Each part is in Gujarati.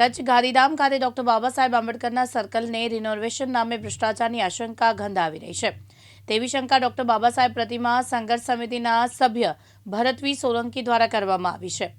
કચ્છ ગાંધીધામ ખાતે ડોક્ટર બાબા સાહેબ આંબેડકરના સર્કલને રિનોવેશન નામે ભ્રષ્ટાચારની આશંકા ગંધાવી રહી છે. તેવી શંકા ડોક્ટર બાબા સાહેબ પ્રતિમા સંઘર્ષ સમિતિના સભ્ય ભરતવી સોલંકી દ્વારા કરવામાં આવી છે.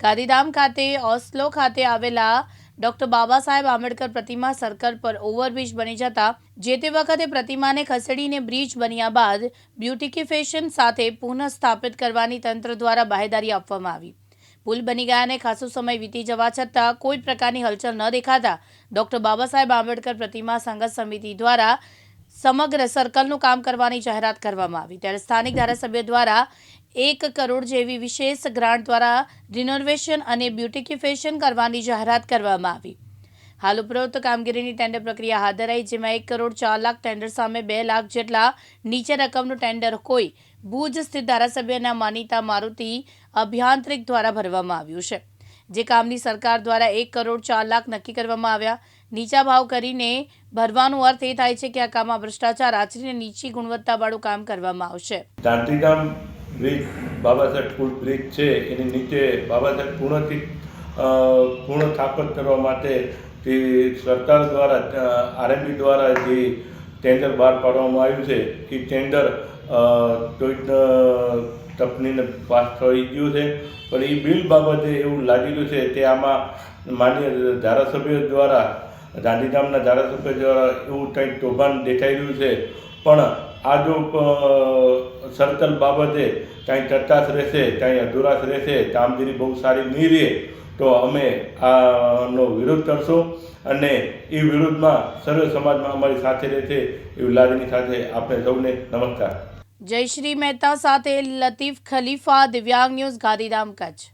ગાંધીધામ ખાતે, ઓસ્લો ખાતે આવેલા ડોક્ટર બાબા સાહેબ આંબેડકર પ્રતિમા સર્કલ પર ઓવરબ્રિજ બની જતા, જે તે વખતે પ્રતિમાને ખસેડીને બ્રિજ બન્યા બાદ બ્યુટિફિકેશન સાથે પુનઃ સ્થાપિત કરવાની તંત્ર દ્વારા બાહેદારી આપવામાં આવી. પુલ બની ગયા અને ખાસો સમય વીતી જવા છતાં કોઈ પ્રકારની હલચલ ન દેખાતા ડોક્ટર બાબા સાહેબ આંબેડકર પ્રતિમા સંઘર્ષ સમિતિ દ્વારા સમગ્ર સર્કલનું કામ કરવાની જાહેરાત કરવામાં આવી. ત્યારે સ્થાનિક ધારાસભ્ય દ્વારા એક કરોડ જેવી વિશેષ ગ્રાન્ટ દ્વારા રિનોવેશન અને બ્યુટિફિકેશન કરવાની જાહેરાત કરવામાં આવી. હાલ ઉપરોક્ત કામગીરીની ટેન્ડર પ્રક્રિયા હાથ ધરાઈ, જેમાં એક કરોડ ચાર લાખ ટેન્ડર સામે બે લાખ જેટલા નીચે રકમનું ટેન્ડર કોઈ ભુજ સ્થિત ધારાસભ્યના માનીતા મારુતિ અભ્યાંતરિક દ્વારા ભરવામાં આવ્યું છે. જે કામની સરકાર દ્વારા એક કરોડ ચાર લાખ નક્કી કરવામાં આવ્યા. નીચા ભાવ કરીને ભરવાનો અર્થ એ થાય છે કે આ કામમાં ભ્રષ્ટાચાર આચરીને નીચી ગુણવત્તાવાળું કામ કરવામાં આવશે. ગાંધીધામ બ્રિજ બાબા સાહેબ બ્રિજ છે, એની નીચે બાબા પૂર્ણથી પૂર્ણ સ્થાપત કરવા માટે તે સરકાર દ્વારા આરએમબી દ્વારા જે ટેન્ડર બહાર પાડવામાં આવ્યું છે એ ટેન્ડર કંપનીને પાસ થઈ ગયું છે, પણ એ બિલ બાબતે એવું લાગી રહ્યું છે કે આમાં માન્ય ધારાસભ્ય દ્વારા, ગાંધીધામના ધારાસભ્ય દ્વારા એવું કંઈક કૌભાંડ દેખાઈ રહ્યું છે. પણ આ જો સર્કલ બાબતે કાંઈ ચર્ચાશ રહેશે, કાંઈ અધુરાશ રહેશે, કામગીરી બહુ સારી નહીં રહે તો અમે આનો વિરોધ કરશું અને એ વિરોધમાં સર્વ સમાજમાં અમારી સાથે રહેશે એવી લાગણી સાથે આપણે સૌને નમસ્કાર. જયશ્રી મહેતા સાથે લતીફ ખલીફા દિવ્યાંગ ન્યૂઝ ગાંધીધામ કચ્છ.